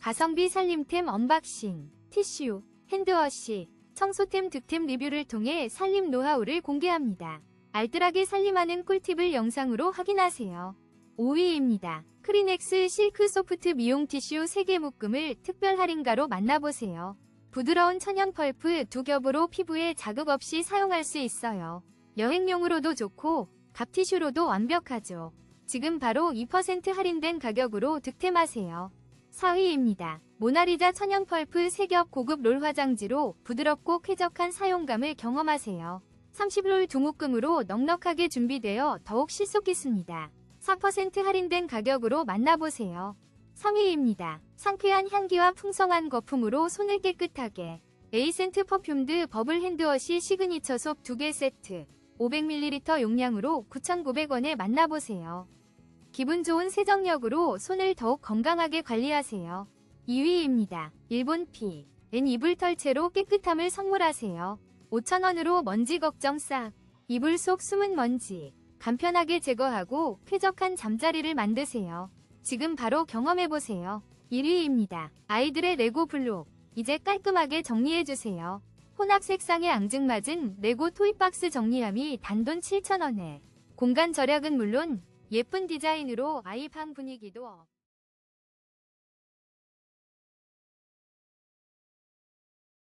가성비 살림템 언박싱, 티슈, 핸드워시, 청소템 득템 리뷰를 통해 살림 노하우를 공개합니다. 알뜰하게 살림하는 꿀팁을 영상으로 확인하세요. 5위입니다. 크리넥스 실크 소프트 미용 티슈 3개 묶음을 특별 할인가로 만나보세요. 부드러운 천연 펄프 두 겹으로 피부에 자극 없이 사용할 수 있어요. 여행용으로도 좋고 갑티슈로도 완벽하죠. 지금 바로 2% 할인된 가격으로 득템하세요. 4위입니다. 모나리자 천연 펄프 3겹 고급 롤 화장지로 부드럽고 쾌적한 사용감을 경험하세요. 30롤 두 묶음으로 넉넉하게 준비되어 더욱 실속 있습니다. 4% 할인된 가격으로 만나보세요. 3위입니다. 상쾌한 향기와 풍성한 거품으로 손을 깨끗하게 에이센트 퍼퓸드 버블 핸드워시 시그니처 속 2개 세트 500ml 용량으로 9,900원에 만나보세요. 기분 좋은 세정력으로 손을 더욱 건강하게 관리하세요. 2위입니다. 일본 피 N 이불 털채로 깨끗함을 선물하세요. 5,000원으로 먼지 걱정 싹 이불 속 숨은 먼지 간편하게 제거하고 쾌적한 잠자리를 만드세요. 지금 바로 경험해보세요. 1위입니다. 아이들의 레고 블록. 이제 깔끔하게 정리해주세요. 혼합 색상에 앙증맞은 레고 토이박스 정리함이 단돈 7,000원에 공간 절약은 물론 예쁜 디자인으로 아이 방 분위기도 업.